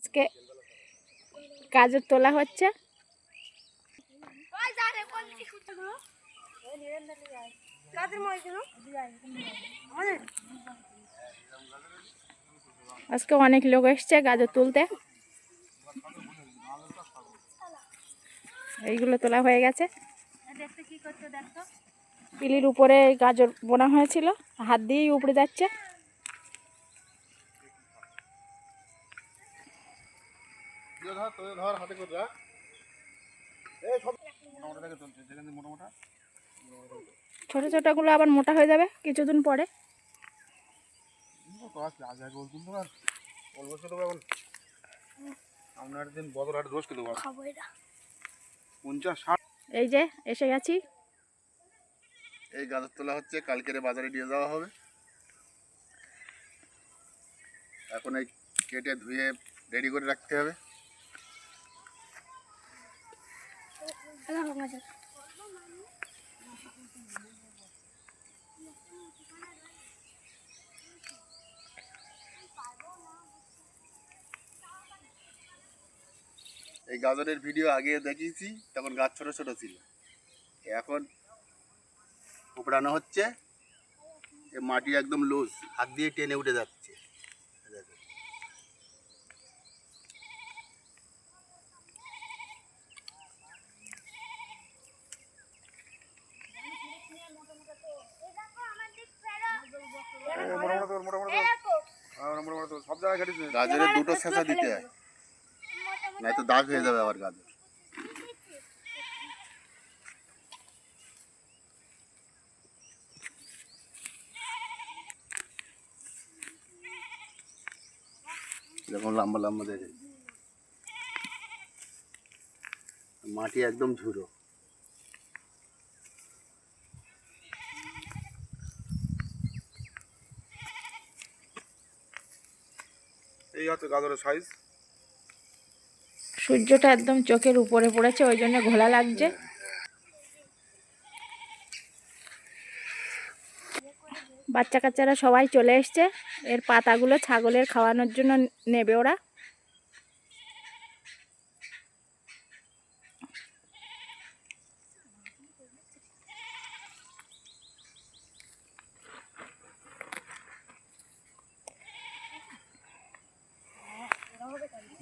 আজকে গাজর তোলা হচ্ছে। আজকে অনেক লোক এসছে গাজর তুলতে। এইগুলো তোলা হয়ে গেছে। পিলির উপরে গাজর বোনা হয়েছিল। হাত দিয়েই উপড়ে যাচ্ছে। তুই ধর হাতে করে রাখ এই সব মোটামোটা থেকে চলছে যেখান থেকে মোটামোটা। ছোট ছোটগুলো আবার মোটা হয়ে যাবে কিছুদিন পরে। এই যে এসে গেছি। এই গাজর তোলা হচ্ছে কালকের বাজারে নিয়ে যাওয়া হবে। এখন এই কেটে ধুয়ে রেডি করে রাখতে হবে। এই গাজরের ভিডিও আগে দেখিয়েছি, তখন গাছ ছোট ছোট ছিল। এখন উপড়ানো হচ্ছে মাটি একদম লুজ হাত দিয়ে টেনে উঠে যাচ্ছে এই দেখো। গাজরের দুটো ছেঁচা দিতে হয়। নাই তো দাগ হয়ে যাবে আবার গাজর। এরকম লম্বা লম্বা দেখে। মাটি একদম ঝুড়ো হচ্ছে গাজরের সাইজ সূর্যটা একদম চোখের উপরে পড়েছে, ওই জন্য ঘোলা লাগছে। বাচ্চা কাচ্চারা সবাই চলে এসছে, এর পাতাগুলো ছাগলের খাওয়ানোর জন্য নেবে ওরা।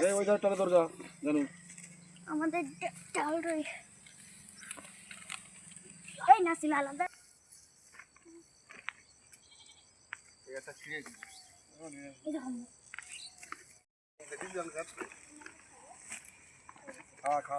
এই ওই ধারটা দরজা জানো আমাদের টাল রই এই নাসিম আলাদা এটা ছিঁড়ে এই দেখুন খা খা।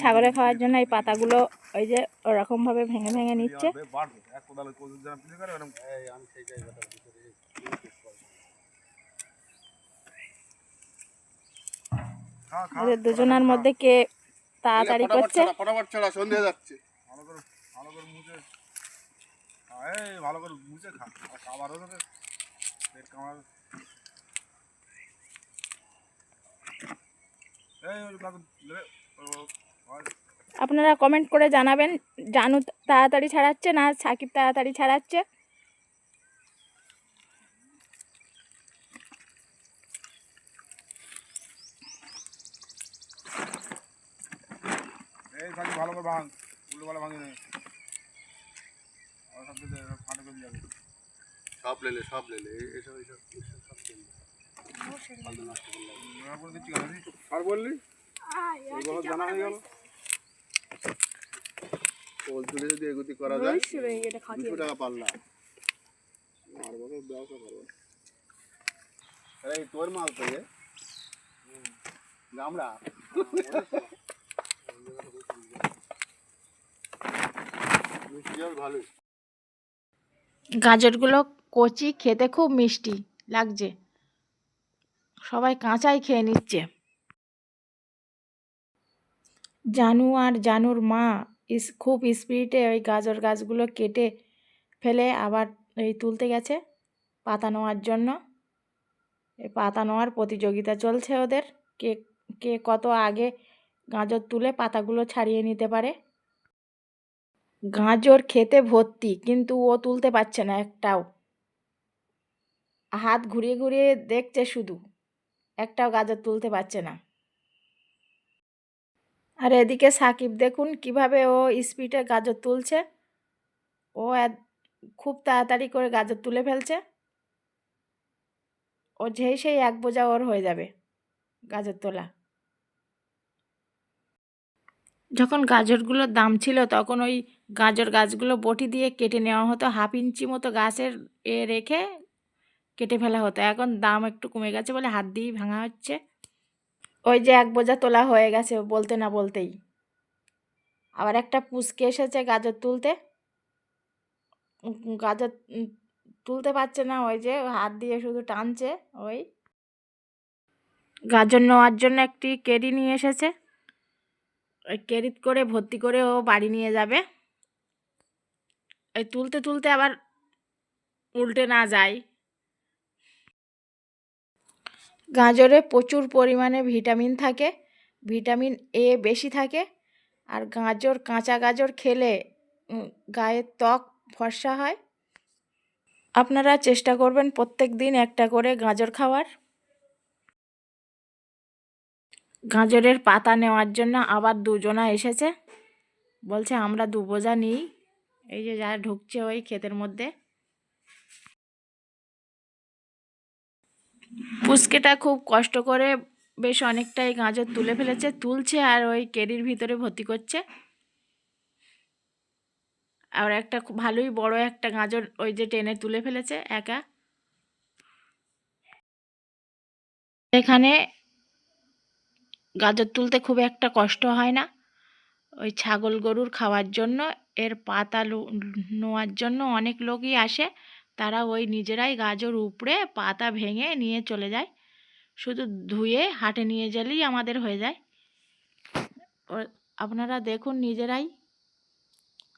ছাগলের খাওয়ার জন্য এই পাতাগুলো ওই যে ওরকম ভাবে ভেঙে ভেঙে নিচ্ছে। বাড়বে এক কোদালে কোদাল যেন পিনে করে এরকম। আমি সেই জায়গাটা ওদের দুজনের মধ্যে কে তাড়াতাড়ি করছে? ভালো করে মুছে। এই ভালো করে মুছে খা। আর খাবারও তোকে পেট কামার এই ওই কাকু লে ও হয় আপনারা কমেন্ট করে জানাবেন জানু তাড়াতাড়ি ছাড়াচ্ছে না সাকিব তাড়াতাড়ি ছাড়াচ্ছে? ভালো করে ভাঙ উল্টো পালা ভাঙি নেই সব সব লেলে সব লেলে এসব এসব এসব সব লেলে। আর বললি? জানা হয়ে গেল। পোল তুলে যদি এগুতি করা যায় দুশো টাকা পাল্লা। আর বছর ব্যবসা করব। আরে তোর মাল তো রে গামড়া। মিষ্টি জল ভালোই। গাজরগুলো কচি খেতে খুব মিষ্টি লাগছে। সবাই কাঁচাই খেয়ে নিচ্ছে। জানু আর জানুর মা ইস, খুব স্পিডে ওই গাজর গাছগুলো কেটে ফেলে আবার এই তুলতে গেছে পাতা নেওয়ার জন্য। পাতা নেওয়ার প্রতিযোগিতা চলছে ওদের। কে কে কত আগে গাজর তুলে পাতাগুলো ছাড়িয়ে নিতে পারে। গাজর খেতে ভর্তি, কিন্তু ও তুলতে পারছে না একটাও। হাত ঘুরিয়ে ঘুরিয়ে দেখছে শুধু। একটাও গাজর তুলতে পারছে না। আর এদিকে সাকিব দেখুন কীভাবে ও স্পিডে গাজর তুলছে। ও খুব তাড়াতাড়ি করে গাজর তুলে ফেলছে। ও যেই সেই এক বোঝা ওর হয়ে যাবে গাজর তোলা। যখন গাজরগুলোর দাম ছিল তখন ওই গাজর গাছগুলো বটি দিয়ে কেটে নেওয়া হতো। হাফ ইঞ্চি মতো গাছের এ রেখে কেটে ফেলা হতো। এখন দাম একটু কমে গেছে বলে হাত দিয়েই ভাঙা হচ্ছে। ওই যে এক বোঝা তোলা হয়ে গেছে বলতে না বলতেই। আবার একটা পুচকে এসেছে গাজর তুলতে। গাজর তুলতে পারছে না ওই যে হাত দিয়ে শুধু টানছে ওই। গাজর নেওয়ার জন্য একটি কেরি নিয়ে এসেছে। ওই ক্যারিত করে ভর্তি করে ও বাড়ি নিয়ে যাবে। ওই তুলতে তুলতে আবার উল্টে না যায়। গাজরে প্রচুর পরিমাণে ভিটামিন থাকে, ভিটামিন এ বেশি থাকে, আর গাজর, কাঁচা গাজর খেলে গায়ের ত্বক ফর্সা হয়। আপনারা চেষ্টা করবেন প্রত্যেক দিন একটা করে গাজর খাওয়ার। গাজরের পাতা নেওয়ার জন্য আবার দুজনা এসেছে, বলছে আমরা দু বোঝা নিই, এই যে যা ঢুকছে ওই ক্ষেতের মধ্যে। পুচকেটা খুব কষ্ট করে বেশ অনেকটাই গাজর তুলে ফেলেছে, তুলছে আর ওই কেরির ভিতরে ভর্তি করছে। আর একটা ভালোই বড় একটা গাজর ওই যে টেনে তুলে ফেলেছে একা। এখানে গাজর তুলতে খুব একটা কষ্ট হয় না। ওই ছাগল গরুর খাওয়ার জন্য, এর পাতা নেওয়ার জন্য অনেক লোকই আসে। তারা ওই নিজেরাই গাজর উপড়ে পাতা ভেঙে নিয়ে চলে যায়। শুধু ধুয়ে হাটে নিয়ে গেলেই আমাদের হয়ে যায়। আপনারা দেখুন নিজেরাই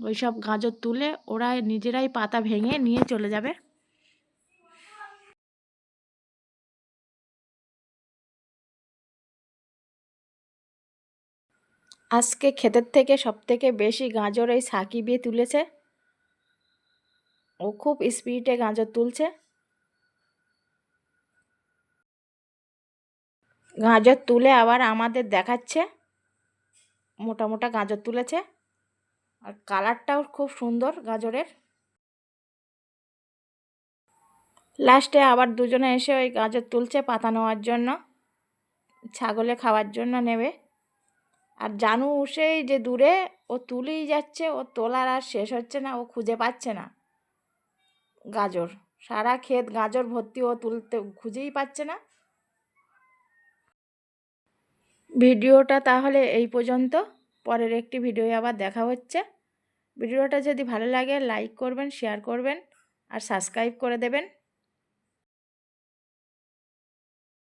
ওই সব গাজর তুলে ওরা নিজেরাই পাতা ভেঙে নিয়ে চলে যাবে। আজকে ক্ষেতের থেকে সব থেকে বেশি গাজর এই সাকিবে তুলেছে। ও খুব স্পিডে গাজর তুলছে। গাজর তুলে আবার আমাদের দেখাচ্ছে। মোটা মোটা গাজর তুলেছে। আর কালারটাও খুব সুন্দর গাজরের। লাস্টে আবার দুজনে এসে ওই গাজর তুলছে পাতা নেওয়ার জন্য, ছাগলে খাওয়ার জন্য নেবে। আর জানু সেই যে দূরে ও তুলেই যাচ্ছে, ও তোলার আর শেষ হচ্ছে না, ও খুঁজে পাচ্ছে না। গাজর। সারা ক্ষেত গাজর ভর্তি ও তুলতে খুঁজেই পাচ্ছে না। ভিডিওটা তাহলে এই পর্যন্ত। পরের একটি ভিডিও আবার দেখা হচ্ছে। ভিডিওটা যদি ভালো লাগে, লাইক করবেন, শেয়ার করবেন আর সাবস্ক্রাইব করে দেবেন।